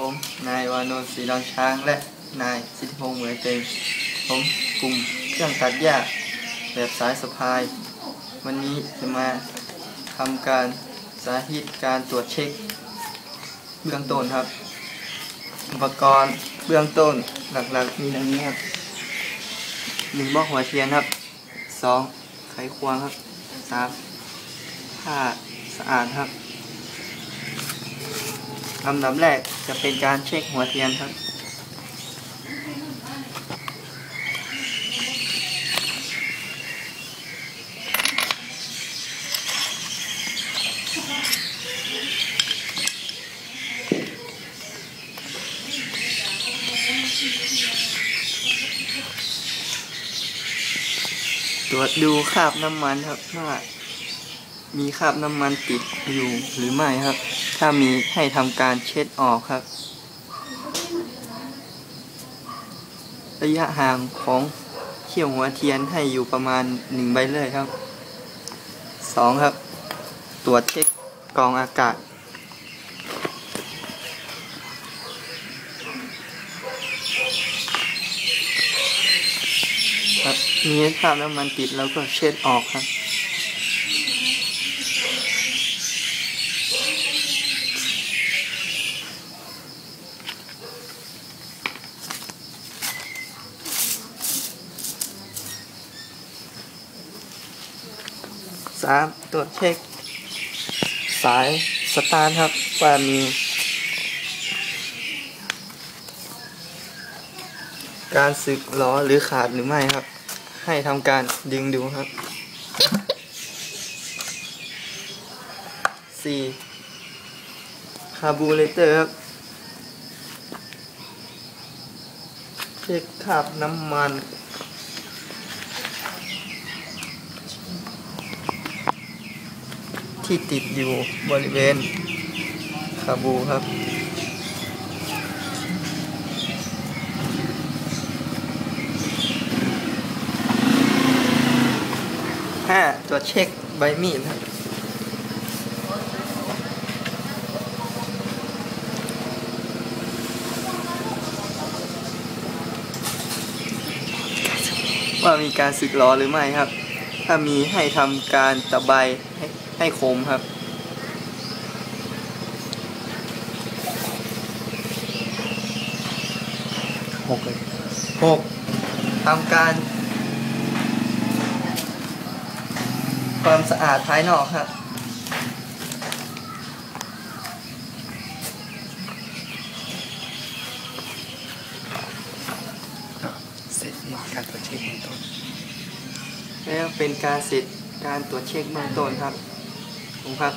ผมนายวานนท์ศรีดอนช้าง และนายสิทธิพงษ์เหมือนเต็งผมกลุ่มเครื่องตัดหญ้าแบบสายสะพาย วันนี้จะมาทำการสาธิตการตรวจเช็ค เบื้องต้นครับ อุปกรณ์เบื้องต้นหลักๆมีดังนี้ครับหนึ่งบล็อกหัวเทียนครับสองไขควงครับสามผ้าสะอาดครับ ลำดับแรกจะเป็นการเช็คหัวเทียนครับ ตรวจดูคราบน้ำมันครับว่า มีคราบน้ำมันติดอยู่หรือไม่ครับ ถ้ามีให้ทำการเช็ดออกครับ ระยะห่างของเขี้ยวหัวเทียนให้อยู่ประมาณหนึ่งใบเลยครับสองครับ ตรวจเช็คกองอากาศ ครับมีคราบน้ำมันติดแล้วก็เช็ดออกครับ สามตรวจเช็ค สายสตาร์ทครับว่ามีการสึกล้อหรือขาดหรือไม่ครับ ให้ทำการดึงดูครับ สี่คาร์บูเรเตอร์ครับ เช็คคาบน้ำมันที่ติดอยู่บริเวณคาบูครับ ห้าตรวจเช็คใบมีดครับ ว่ามีการสึกหรอหรือไม่ครับ ถ้ามีให้ทำการตะไบให้ให้คมครับ หกเลยหกทำการ ความสะอาดภายนอกครับ เสร็จ การตรวจเช็คเบื้องต้นแล้วเป็นการเสร็จการตรวจเช็คเบื้องต้นครับผมครับ